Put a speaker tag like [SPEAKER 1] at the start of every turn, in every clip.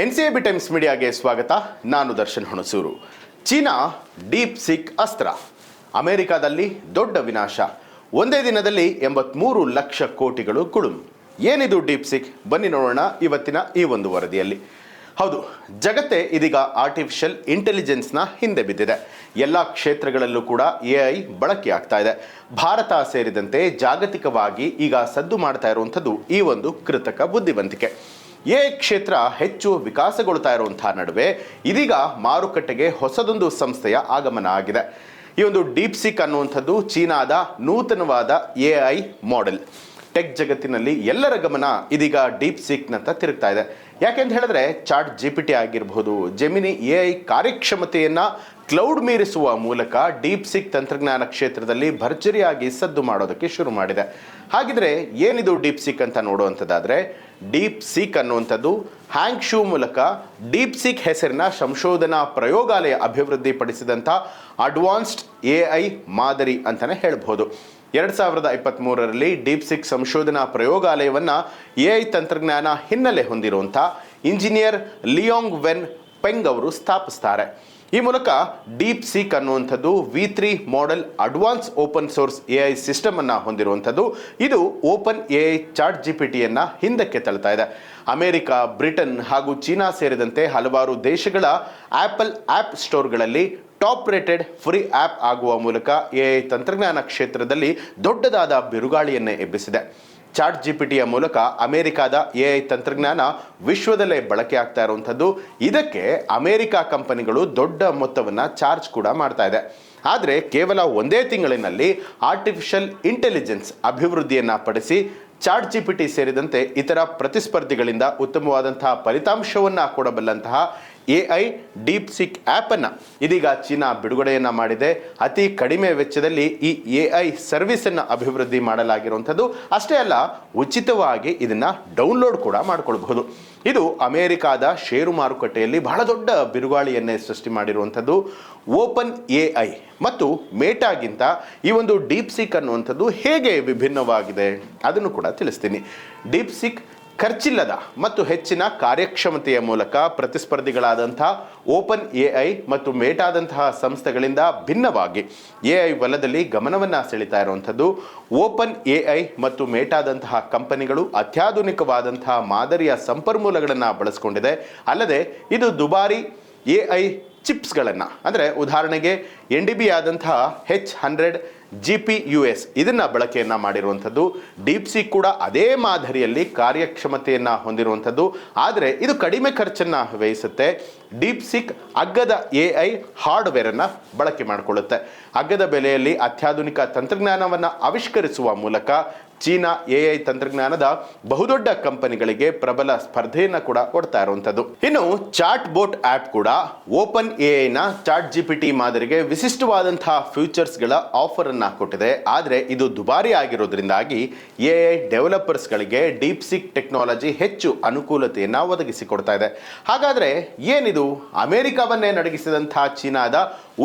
[SPEAKER 1] N C B Times ಮೀಡಿಯಾಗೆ ಸ್ವಾಗತ. ನಾನು Darshan Hunsur. China DeepSeek ಅಸ್ತ್ರ. ಅಮೆರಿಕಾದಲ್ಲಿ ದೊಡ್ಡ ವಿನಾಶ. ಒಂದೇ ದಿನದಲ್ಲಿ ಎಂಬತ್ಮೂರು ಲಕ್ಷ ಕೋಟಿಗಳು ಕುಳುಂ ಏನಿದು ಡೀಪ್ ಸಿಕ್? ಬನ್ನಿ ನೋಡೋಣ ಇವತ್ತಿನ ಈ ಒಂದು ವರದಿಯಲ್ಲಿ. ಹೌದು, ಜಗತ್ತೇ ಇದೀಗ ಆರ್ಟಿಫಿಷಿಯಲ್ ಇಂಟೆಲಿಜೆನ್ಸ್ನ ಹಿಂದೆ ಬಿದ್ದಿದೆ. ಎಲ್ಲ ಕ್ಷೇತ್ರಗಳಲ್ಲೂ ಕೂಡ ಎ ಐ ಆಗ್ತಾ ಇದೆ. ಭಾರತ ಸೇರಿದಂತೆ ಜಾಗತಿಕವಾಗಿ ಈಗ ಸದ್ದು ಮಾಡ್ತಾ ಇರುವಂಥದ್ದು ಈ ಒಂದು ಕೃತಕ ಬುದ್ಧಿವಂತಿಕೆ. ಎ ಕ್ಷೇತ್ರ ಹೆಚ್ಚು ವಿಕಾಸಗೊಳ್ತಾ ಇರುವಂತಹ ನಡುವೆ ಇದೀಗ ಮಾರುಕಟ್ಟೆಗೆ ಹೊಸದೊಂದು ಸಂಸ್ಥೆಯ ಆಗಮನ ಆಗಿದೆ. ಈ ಒಂದು ಡೀಪ್ ಸಿಕ್ ಅನ್ನುವಂಥದ್ದು ಚೀನಾದ ನೂತನವಾದ ಎ ಐ ಮಾಡೆಲ್ ಟೆಕ್ ಜಗತ್ತಿನಲ್ಲಿ ಎಲ್ಲರ ಗಮನ ಇದೀಗ ಡೀಪ್ ಸಿಕ್ನಂತ ತಿರುಗ್ತಾ ಇದೆ. ಯಾಕೆಂತ ಹೇಳಿದ್ರೆ ಚಾಟ್ ಜಿ ಪಿ ಟಿ ಆಗಿರಬಹುದು ಜೆಮಿನಿ ಎ ಐ ಕಾರ್ಯಕ್ಷಮತೆಯನ್ನ ಕ್ಲೌಡ್ ಮೀರಿಸುವ ಮೂಲಕ ಡೀಪ್ ಸಿಕ್ ತಂತ್ರಜ್ಞಾನ ಕ್ಷೇತ್ರದಲ್ಲಿ ಭರ್ಜರಿಯಾಗಿ ಸದ್ದು ಮಾಡೋದಕ್ಕೆ ಶುರು ಮಾಡಿದೆ. ಹಾಗಿದ್ರೆ ಏನಿದು ಡೀಪ್ ಸಿಕ್ ಅಂತ ನೋಡುವಂಥದ್ದಾದರೆ ಡೀಪ್ ಸಿಕ್ ಅನ್ನುವಂಥದ್ದು ಹ್ಯಾಂಗ್ ಶೂ ಮೂಲಕ ಡೀಪ್ ಸಿಕ್ ಹೆಸರಿನ ಸಂಶೋಧನಾ ಪ್ರಯೋಗಾಲಯ ಅಭಿವೃದ್ಧಿಪಡಿಸಿದಂಥ ಅಡ್ವಾನ್ಸ್ಡ್ ಎ ಐ ಮಾದರಿ ಅಂತಲೇ ಹೇಳ್ಬೋದು. ಎರಡು ಸಾವಿರದ ಇಪ್ಪತ್ತ್ಮೂರರಲ್ಲಿ ಡೀಪ್ ಸಿಕ್ ಸಂಶೋಧನಾ ಪ್ರಯೋಗಾಲಯವನ್ನು ಎ ಐ ತಂತ್ರಜ್ಞಾನ ಹಿನ್ನೆಲೆ ಹೊಂದಿರುವಂಥ ಇಂಜಿನಿಯರ್ ಲಿಯೋಂಗ್ ವೆನ್ ಪೆಂಗ್ ಅವರು ಸ್ಥಾಪಿಸ್ತಾರೆ. ಈ ಮೂಲಕ ಡೀಪ್ ಸಿಕ್ ಅನ್ನುವಂಥದ್ದು V three model advance open source A I system ಅನ್ನ ಹೊಂದಿರುವಂಥದ್ದು. ಇದು open A I chat G P ಟಿಯನ್ನು ಹಿಂದಕ್ಕೆ ತಳ್ತಾ ಇದೆ. ಅಮೆರಿಕ, ಬ್ರಿಟನ್ ಹಾಗೂ ಚೀನಾ ಸೇರಿದಂತೆ ಹಲವಾರು ದೇಶಗಳ ಆಪಲ್ ಆ್ಯಪ್ ಸ್ಟೋರ್ಗಳಲ್ಲಿ ಟಾಪ್ ರೇಟೆಡ್ ಫ್ರೀ ಆ್ಯಪ್ ಆಗುವ ಮೂಲಕ ಎ ಐ ತಂತ್ರಜ್ಞಾನ ಕ್ಷೇತ್ರದಲ್ಲಿ ದೊಡ್ಡದಾದ ಬಿರುಗಾಳಿಯನ್ನೇ ಎಬ್ಬಿಸಿದೆ. ಚಾಟ್ ಜಿ ಪಿ ಟಿಯ ಮೂಲಕ ಅಮೆರಿಕಾದ ಎ ಐ ತಂತ್ರಜ್ಞಾನ ವಿಶ್ವದಲ್ಲೇ ಬಳಕೆ ಆಗ್ತಾ ಇರುವಂಥದ್ದು. ಇದಕ್ಕೆ ಅಮೆರಿಕ ಕಂಪನಿಗಳು ದೊಡ್ಡ ಮೊತ್ತವನ್ನು ಚಾರ್ಜ್ ಕೂಡ ಮಾಡ್ತಾ ಇದೆ. ಆದರೆ ಕೇವಲ ಒಂದೇ ತಿಂಗಳಿನಲ್ಲಿ ಆರ್ಟಿಫಿಷಿಯಲ್ ಇಂಟೆಲಿಜೆನ್ಸ್ ಅಭಿವೃದ್ಧಿಯನ್ನು ಪಡಿಸಿ ಚಾಟ್ ಜಿ ಪಿ ಟಿ ಸೇರಿದಂತೆ ಇತರ ಪ್ರತಿಸ್ಪರ್ಧಿಗಳಿಂದ ಉತ್ತಮವಾದಂತಹ ಫಲಿತಾಂಶವನ್ನು ಕೊಡಬಲ್ಲಂತಹ ಎ ಐ ಡೀಪ್ ಸಿಕ್ ಆ್ಯಪನ್ನು ಇದೀಗ ಚೀನಾ ಬಿಡುಗಡೆಯನ್ನು ಮಾಡಿದೆ. ಅತಿ ಕಡಿಮೆ ವೆಚ್ಚದಲ್ಲಿ ಈ ಎ ಐ ಸರ್ವಿಸನ್ನು ಅಭಿವೃದ್ಧಿ ಮಾಡಲಾಗಿರುವಂಥದ್ದು. ಅಷ್ಟೇ ಅಲ್ಲ, ಉಚಿತವಾಗಿ ಇದನ್ನು ಡೌನ್ಲೋಡ್ ಕೂಡ ಮಾಡಿಕೊಳ್ಬಹುದು. ಇದು ಅಮೆರಿಕಾದ ಷೇರು ಮಾರುಕಟ್ಟೆಯಲ್ಲಿ ಬಹಳ ದೊಡ್ಡ ಬಿರುಗಾಳಿಯನ್ನೇ ಸೃಷ್ಟಿ ಮಾಡಿರುವಂಥದ್ದು. ಓಪನ್ ಎ ಐ ಮತ್ತು ಮೇಟಾಗಿಂತ ಈ ಒಂದು ಡೀಪ್ ಸಿಕ್ ಅನ್ನುವಂಥದ್ದು ಹೇಗೆ ವಿಭಿನ್ನವಾಗಿದೆ? ಅದನ್ನು ಕೂಡ ತಿಳಿಸ್ತೀನಿ. ಡೀಪ್ ಸಿಕ್ ಖರ್ಚಿಲ್ಲದ ಮತ್ತು ಹೆಚ್ಚಿನ ಕಾರ್ಯಕ್ಷಮತೆಯ ಮೂಲಕ ಪ್ರತಿಸ್ಪರ್ಧಿಗಳಾದಂಥ ಓಪನ್ ಎ ಐ ಮತ್ತು ಮೇಟಾದಂತಹ ಸಂಸ್ಥೆಗಳಿಂದ ಭಿನ್ನವಾಗಿ ಎ ಐ ವಲಯದಲ್ಲಿ ಗಮನವನ್ನು ಸೆಳೀತಾ ಇರುವಂಥದ್ದು. ಓಪನ್ ಎ ಐ ಮತ್ತು ಮೇಟಾದಂತಹ ಕಂಪನಿಗಳು ಅತ್ಯಾಧುನಿಕವಾದಂತಹ ಮಾದರಿಯ ಸಂಪನ್ಮೂಲಗಳನ್ನು ಬಳಸ್ಕೊಂಡಿದೆ. ಅಲ್ಲದೆ ಇದು ದುಬಾರಿ ಎ ಐ ಚಿಪ್ಸ್ಗಳನ್ನು, ಅಂದರೆ ಉದಾಹರಣೆಗೆ ಎನ್ ಡಿ ಬಿ ಆದಂತಹ H hundred G P U S ಇದನ್ನು ಬಳಕೆಯನ್ನು ಮಾಡಿರುವಂಥದ್ದು. ಡೀಪ್ ಸಿ ಕೂಡ ಅದೇ ಮಾದರಿಯಲ್ಲಿ ಕಾರ್ಯಕ್ಷಮತೆಯನ್ನು ಹೊಂದಿರುವಂಥದ್ದು. ಆದರೆ ಇದು ಕಡಿಮೆ ಖರ್ಚನ್ನು ವ್ಯಯಿಸುತ್ತೆ. ಡೀಪ್ ಸಿಕ್ ಅಗ್ಗದ ಎ ಐ ಹಾರ್ಡ್ವೇರನ್ನು ಬಳಕೆ ಮಾಡಿಕೊಳ್ಳುತ್ತೆ. ಅಗ್ಗದ ಬೆಲೆಯಲ್ಲಿ ಅತ್ಯಾಧುನಿಕ ತಂತ್ರಜ್ಞಾನವನ್ನು ಆವಿಷ್ಕರಿಸುವ ಮೂಲಕ ಚೀನಾ ಎ ಐ ತಂತ್ರಜ್ಞಾನದ ಬಹುದೊಡ್ಡ ಕಂಪನಿಗಳಿಗೆ ಪ್ರಬಲ ಸ್ಪರ್ಧೆಯನ್ನು ಕೂಡ ಕೊಡ್ತಾ ಇರುವಂಥದ್ದು. ಇನ್ನು ಚಾಟ್ ಬೋಟ್ ಆ್ಯಪ್ ಕೂಡ ಓಪನ್ ಎ ಐನ ಚಾಟ್ ಜಿ ಪಿ ಟಿ ಮಾದರಿಗೆ ವಿಶಿಷ್ಟವಾದಂತಹ ಫ್ಯೂಚರ್ಸ್ಗಳ ಆಫರ್ ಅನ್ನ ಕೊಟ್ಟಿದೆ. ಆದರೆ ಇದು ದುಬಾರಿ ಆಗಿರೋದ್ರಿಂದಾಗಿ ಎ ಐ ಡೆವಲಪರ್ಸ್ಗಳಿಗೆ ಡೀಪ್ ಸಿಕ್ ಟೆಕ್ನಾಲಜಿ ಹೆಚ್ಚು ಅನುಕೂಲತೆಯನ್ನು ಒದಗಿಸಿಕೊಡ್ತಾ ಇದೆ. ಹಾಗಾದರೆ ಏನಿದು ಅಮೆರಿಕವನ್ನೇ ನಡಗಿಸಿದಂತಹ ಚೀನಾದ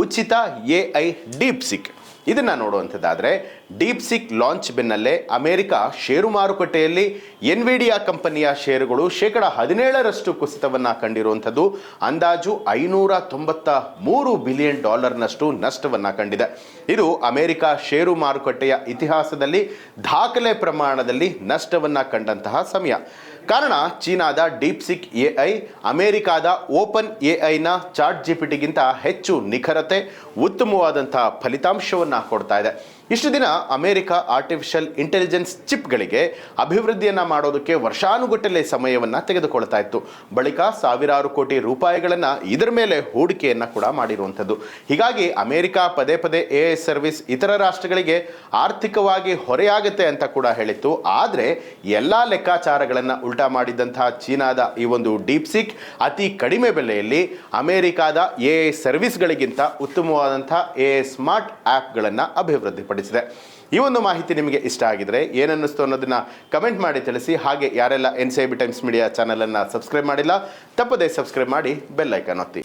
[SPEAKER 1] ಉಚಿತ ಎ ಐ ಡೀಪ್ ಸಿಕ್ ಇದನ್ನು ನೋಡುವಂಥದ್ದಾದರೆ ಡೀಪ್ ಸಿಕ್ ಲಾಂಚ್ ಬೆನ್ನಲ್ಲೇ ಅಮೆರಿಕ ಷೇರು ಮಾರುಕಟ್ಟೆಯಲ್ಲಿ ಎನ್ವಿಡಿಯಾ ಕಂಪನಿಯ ಷೇರುಗಳು ಶೇಕಡ ಹದಿನೇಳರಷ್ಟು ಕುಸಿತವನ್ನು ಕಂಡಿರುವಂಥದ್ದು. ಅಂದಾಜು ಐನೂರ ತೊಂಬತ್ತ ಮೂರು ಬಿಲಿಯನ್ ಡಾಲರ್ನಷ್ಟು ನಷ್ಟವನ್ನು ಕಂಡಿದೆ. ಇದು ಅಮೆರಿಕ ಷೇರು ಮಾರುಕಟ್ಟೆಯ ಇತಿಹಾಸದಲ್ಲಿ ದಾಖಲೆ ಪ್ರಮಾಣದಲ್ಲಿ ನಷ್ಟವನ್ನು ಕಂಡಂತಹ ಸಮಯ. ಕಾರಣ, ಚೀನಾದ ಡೀಪ್ ಸಿಕ್ ಎ ಐ, ಅಮೆರಿಕಾದ ಓಪನ್ ಎ ಐನ ಚಾಟ್ ಜಿಪಿಟಿಗಿಂತ ಹೆಚ್ಚು ನಿಖರತೆ, ಉತ್ತಮವಾದಂತಹ ಫಲಿತಾಂಶವನ್ನು ಕೊಡ್ತಾ ಇದೆ. ಇಷ್ಟು ದಿನ ಅಮೆರಿಕ ಆರ್ಟಿಫಿಷಿಯಲ್ ಇಂಟೆಲಿಜೆನ್ಸ್ ಚಿಪ್ಗಳಿಗೆ ಅಭಿವೃದ್ಧಿಯನ್ನು ಮಾಡೋದಕ್ಕೆ ವರ್ಷಾನುಗಟ್ಟಲೆ ಸಮಯವನ್ನು ತೆಗೆದುಕೊಳ್ತಾ ಇತ್ತು. ಬಳಿಕ ಸಾವಿರಾರು ಕೋಟಿ ರೂಪಾಯಿಗಳನ್ನು ಇದರ ಮೇಲೆ ಹೂಡಿಕೆಯನ್ನು ಕೂಡ ಮಾಡಿರುವಂಥದ್ದು. ಹೀಗಾಗಿ ಅಮೆರಿಕ ಪದೇ ಪದೇ ಎ ಐ ಸರ್ವಿಸ್ ಇತರ ರಾಷ್ಟ್ರಗಳಿಗೆ ಆರ್ಥಿಕವಾಗಿ ಹೊರೆಯಾಗುತ್ತೆ ಅಂತ ಕೂಡ ಹೇಳಿತ್ತು. ಆದರೆ ಎಲ್ಲ ಲೆಕ್ಕಾಚಾರಗಳನ್ನು ಉಲ್ಟಾ ಮಾಡಿದಂತಹ ಚೀನಾದ ಈ ಒಂದು ಡೀಪ್ ಸಿಕ್ ಅತಿ ಕಡಿಮೆ ಬೆಲೆಯಲ್ಲಿ ಅಮೆರಿಕಾದ ಎ ಐ ಸರ್ವಿಸ್ಗಳಿಗಿಂತ ಉತ್ತಮವಾದಂಥ ಎ ಐ ಸ್ಮಾರ್ಟ್ ಆ್ಯಪ್ಗಳನ್ನು ಅಭಿವೃದ್ಧಿಪಡಿಸಿದೆ. ಈ ಒಂದು ಮಾಹಿತಿ ನಿಮಗೆ ಇಷ್ಟ ಆಗಿದ್ರೆ ಏನನ್ನಿಸ್ತು ಅನ್ನೋದನ್ನ ಕಮೆಂಟ್ ಮಾಡಿ ತಿಳಿಸಿ. ಹಾಗೆ ಯಾರೆಲ್ಲ N C B times media ಚಾನಲನ್ನು ಸಬ್ಸ್ಕ್ರೈಬ್ ಮಾಡಿಲ್ಲ, ತಪ್ಪದೇ ಸಬ್ಸ್ಕ್ರೈಬ್ ಮಾಡಿ ಬೆಲ್ ಐಕಾನ್ ಒತ್ತಿ.